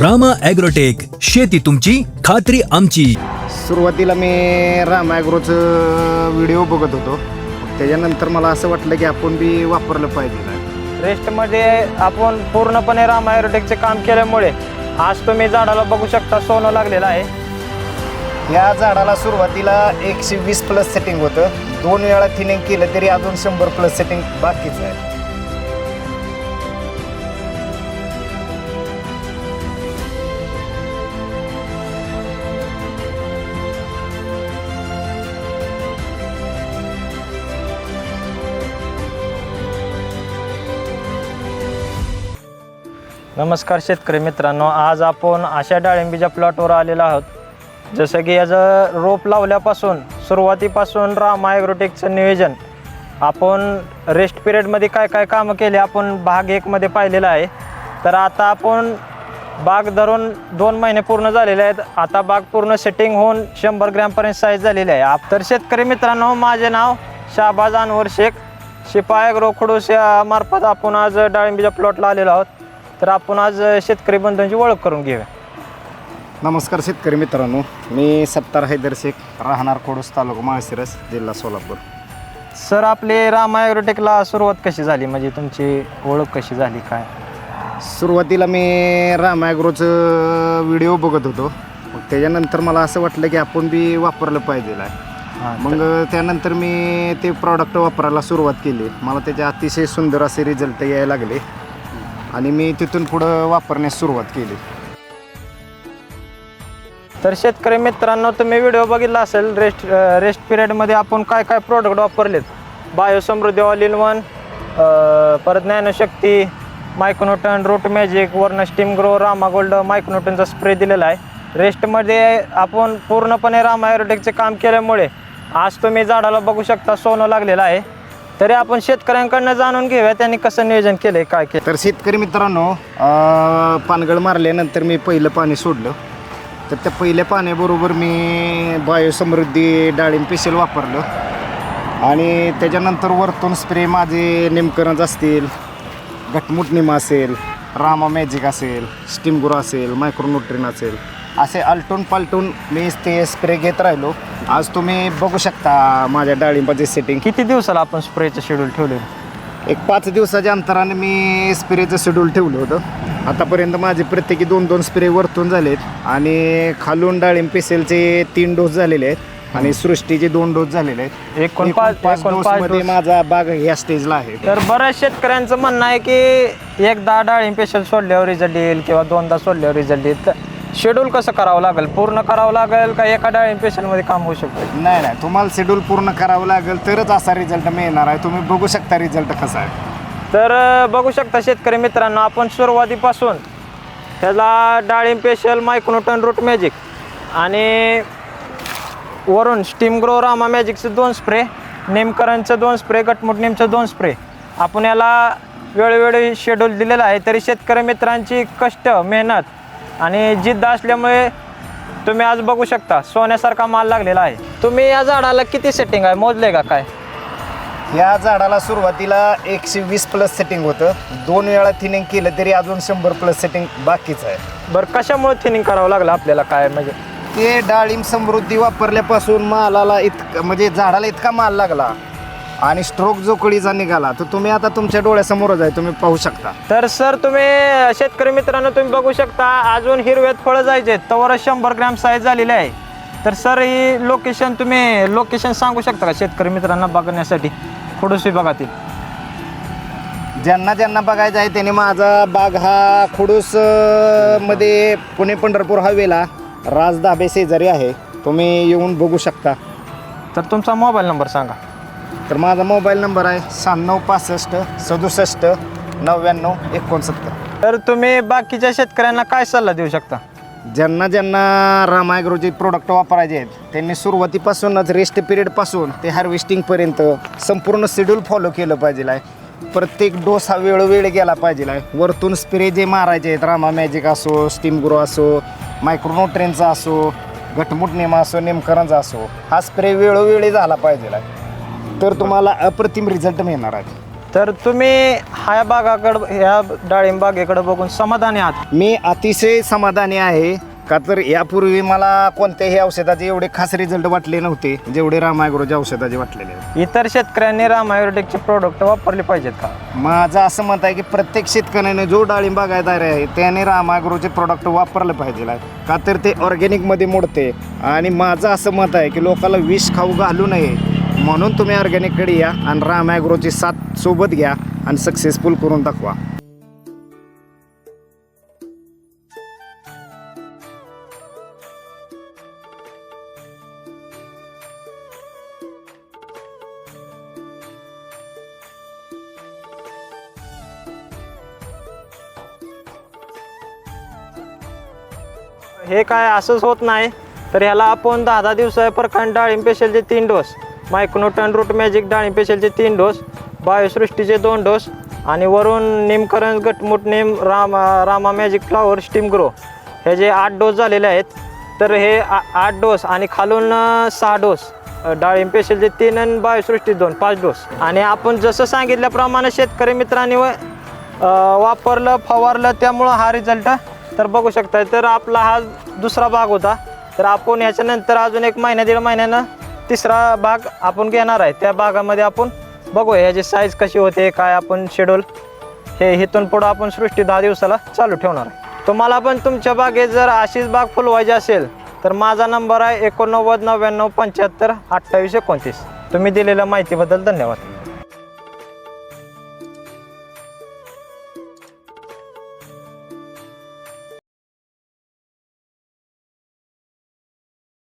Rama agrotech शेती तुमची खात्री आमची. सुरुवातीला मी राम ॲग्रोचं व्हिडिओ बघत होतो. त्याच्यानंतर मला असं वाटलं की आपण बी वापरलं पाहिजे. रेस्टमध्ये आपण पूर्णपणे राम आयुर्वेदिकचे काम केल्यामुळे आज तुम्ही झाडाला बघू शकता सोनं लागलेलं आहे. या झाडाला सुरुवातीला एकशे वीस प्लस सेटिंग होतं. दोन वेळा थिनिंग केलं तरी अजून शंभर प्लस सेटिंग बाकीच आहे. नमस्कार शेतकरी मित्रांनो आज आपण अशा डाळिंबीच्या प्लॉटवर आलेलो आहोत. जसं की याचं रोप लावल्यापासून सुरुवातीपासून राम ॲग्रोटेकचं नियोजन. आपण रेस्ट पिरियडमध्ये काय काय कामं केले आपण भाग एकमध्ये पाहिलेलं आहे. तर आता आपण बाग धरून दोन महिने पूर्ण झालेले आहेत. आता बाग पूर्ण सेटिंग होऊन शंभर ग्रॅमपर्यंत साईज झालेली आहे. आप- तर शेतकरी मित्रांनो माझे नाव शाहबाज अनवर शेख. शिपाय ॲग्रो खडूस या मार्फत आपण आज डाळिंबीच्या प्लॉटला आलेलो आहोत. तर आपण आज शेतकरी बंधूंची ओळख करून घेऊया. नमस्कार शेतकरी मित्रांनो. मी सत्तार हैदर शेख राहणार कोडूस तालुका माळशिरस जिल्हा सोलापूर. सर आपले राम ॲग्रोटेकला सुरुवात कशी झाली? म्हणजे तुमची ओळख कशी झाली? काय? सुरुवातीला मी राम ॲग्रोचं व्हिडिओ बघत होतो. मग त्याच्यानंतर मला असं वाटलं की आपण बी वापरलं पाहिजे मग त्यानंतर मी ते प्रॉडक्ट वापरायला सुरुवात केली. मला त्याचे अतिशय सुंदर असे रिझल्ट यायला लागले. आणि मी तिथून पुढं वापरण्यास सुरुवात केली. तर शेतकरी मित्रांनो तुम्ही व्हिडिओ बघितला असेल रेस्ट रेस्ट पिरियडमध्ये आपण काय काय प्रोडक्ट वापरलेत? बायोसमृद्धी ऑल इन वन परत ज्ञानशक्ती मायक्रोन्यूटन रूट मॅजिक वर्ण स्टीम ग्रो रामा गोल्ड मायक्रोन्यूटनचा स्प्रे दिलेला आहे. रेस्टमध्ये आपण पूर्णपणे रामा आयुर्वेदिकचे काम केल्यामुळे आज तुम्ही झाडाला बघू शकता सोनं लागलेलं आहे. तरी आपण शेतकऱ्यांकडनं जाणून घेऊया त्यांनी कसं नियोजन केलं काय केलं तर शेतकरी मित्रांनो अं, पानगळ मारल्यानंतर मी पहिलं पाणी सोडलं. तर त्या पहिल्या पाण्याबरोबर मी बायोसमृद्धी डाळिंब पेशल वापरलं. आणि त्याच्यानंतर वरतून स्प्रे माझे नेमकरंज असतील घटमुटनिमा असेल रामा मॅजिक असेल स्टीमगुरा असेल मायक्रोन्युट्रिन असेल. असे आलटून पालटून मी ते स्प्रे घेत राहिलो. आज तुम्ही बघू शकता माझ्या डाळिंबाचे सेटिंग किती दिवसाला आपण स्प्रेचं शेड्यूल ठेवलेलं? एक पाच दिवसाच्या अंतराने मी स्प्रेचं शेड्यूल ठेवलं होतं. आतापर्यंत माझे प्रत्येकी दोन दोन स्प्रे वरतून झालेत आणि खालून डाळिंब पेसेलचे तीन डोस झालेले आहेत आणि सृष्टीचे दोन डोस झालेले आहेत. एकूण पाच डोस मध्ये माझा बाग या स्टेजला आहे. तर बऱ्याच शेतकऱ्यांचं म्हणणं आहे की एकदा डाळिंब पेशल सोडल्यावर रिझल्ट येईल किंवा दोनदा सोडल्यावर रिझल्ट येईल. शेड्यूल कसं करावं लागेल? पूर्ण करावं लागेल का एका डाळिंब काम होऊ शकतं? नाही नाही. तुम्हाला शेड्यूल पूर्ण करावं लागेल तरच असा रिझल्ट मिळणार आहे. तुम्ही बघू शकता रिझल्ट कसा आहे. तर अं, बघू शकता शेतकरी मित्रांनो आपण सुरुवातीपासून त्याला डाळिंब पेशल मायक्रोटन रूट मॅजिक आणि वरून स्टीम ग्रो रामा मॅजिकचे दोन स्प्रे नेमकरांचं दोन स्प्रे गटमुट नेमचं दोन स्प्रे आपण याला वेळोवेळी शेड्यूल दिलेलं आहे. तरी शेतकरी मित्रांची कष्ट मेहनत आणि जिद्द असल्यामुळे तुम्ही आज बघू शकता सोन्यासारखा माल लागलेला आहे. तुम्ही या झाडाला किती सेटिंग आहे? मोजले का काय? या झाडाला सुरुवातीला एकशे वीस प्लस सेटिंग होतं. दोन वेळा थिनिंग केलं तरी अजून शंभर प्लस सेटिंग बाकीच आहे. बरं कशामुळे थिनिंग करावं लागलं आपल्याला काय? म्हणजे ते डाळिंब समृद्धी वापरल्यापासून मालाला इतका म्हणजे झाडाला इतका माल लागला. आणि स्ट्रोक जो कळीचा निघाला तर तुम्ही आता तुमच्या डोळ्यासमोरच आहे तुम्ही पाहू शकता. तर सर तुम्ही शेतकरी मित्रांनो तुम्ही बघू शकता अजून हिरव्यात फळं जायचे तवर शंभर ग्रॅम साईज झालेली आहे. तर सर ही लोकेशन तुम्ही लोकेशन सांगू शकता का शेतकरी मित्रांना बघण्यासाठी? खडूस विभागातील ज्यांना ज्यांना बघायचं आहे त्यांनी माझा बाग हा खुडूसमध्ये पुणे पंढरपूर हवेला राज धाबे शेजारी आहे. तुम्ही येऊन बघू शकता. तर तुमचा मोबाईल नंबर सांगा. तर माझा मोबाईल नंबर आहे शहाण्णव पासष्ट सदुसष्ट नव्याण्णव एकोणसत्तर. तर तुम्ही बाकीच्या शेतकऱ्यांना काय सल्ला देऊ शकता? ज्यांना ज्यांना रामायग्रोचे प्रोडक्ट वापरायचे आहेत त्यांनी सुरुवातीपासूनच रेस्ट पिरियडपासून ते हार्वेस्टिंगपर्यंत संपूर्ण शेड्यूल फॉलो केलं पाहिजे आहे प्रत्येक डोस हा वेळोवेळी गेला पाहिजे आहे वरतून स्प्रे जे मारायचे आहेत रामा मॅजिक असो स्टीम ग्रो असो मायक्रोनोट्रेनचा असो घटमुट नेमा असो नेमकरांचा असो हा स्प्रे वेळोवेळी झाला पाहिजे आहे तर तुम्हाला अप्रतिम रिझल्ट मिळणार आहे. तर तुम्ही ह्या बागाकडं ह्या डाळिंब बागेकडे बघून समाधानी आहात. मी अतिशय समाधानी आहे का तर यापूर्वी मला कोणत्याही औषधाचे एवढे खास रिझल्ट वाटले नव्हते जेवढे रामायग्रोच्या औषधाचे वाटलेले. इतर शेतकऱ्यांनी रामायोटेकचे प्रोडक्ट वापरले पाहिजेत का? माझं असं मत आहे की प्रत्येक शेतकऱ्याने जो डाळिंब बागायदार आहे त्याने रामायग्रोचे प्रोडक्ट वापरलं पाहिजे. का तर ते ऑर्गॅनिकमध्ये मोडते. आणि माझं असं मत आहे की लोकांना विष खाऊ घालू नये. म्हणून तुम्ही ऑर्गॅनिककडे या आणि राम ॲग्रोची साथ सोबत घ्या आणि सक्सेसफुल करून दाखवा. हे काय असंच होत नाही तर ह्याला आपण दहा दहा दिवसापर डाळिंब पेशलचे तीन डोस मायक्रोटन रूट मॅजिक डाळिंब पेशलचे तीन डोस बायोसृष्टीचे दोन डोस आणि वरून निमकरण गटमुट name Rama Rama magic flower steam grow हे जे आठ डोस झालेले आहेत तर हे आ- आठ डोस आणि खालून सहा डोस डाळिंब पेशलचे तीन आणि बायोसृष्टी दोन पाच डोस आणि आपण जसं सांगितल्याप्रमाणे शेतकरी मित्रांनी व- वापरलं फवारलं त्यामुळं हा रिझल्ट तर बघू शकता तर आपला हा दुसरा भाग होता. तर आपण याच्यानंतर अजून एक महिन्या दीड महिन्यानं तिसरा भाग आपण घेणार आहे. त्या भागामध्ये आपण बघूया याची साईज कशी होते काय आपण शेड्यूल हे इथून पुढं आपण सृष्टी दहा दिवसाला चालू ठेवणार आहे. तुम्हाला पण तुमच्या बागेत जर अशीच बाग फुलवायची असेल तर माझा नंबर आहे एकोणनव्वद नव्याण्णव पंच्याहत्तर अठ्ठावीस एकोणतीस. तुम्ही दिलेल्या माहितीबद्दल धन्यवाद.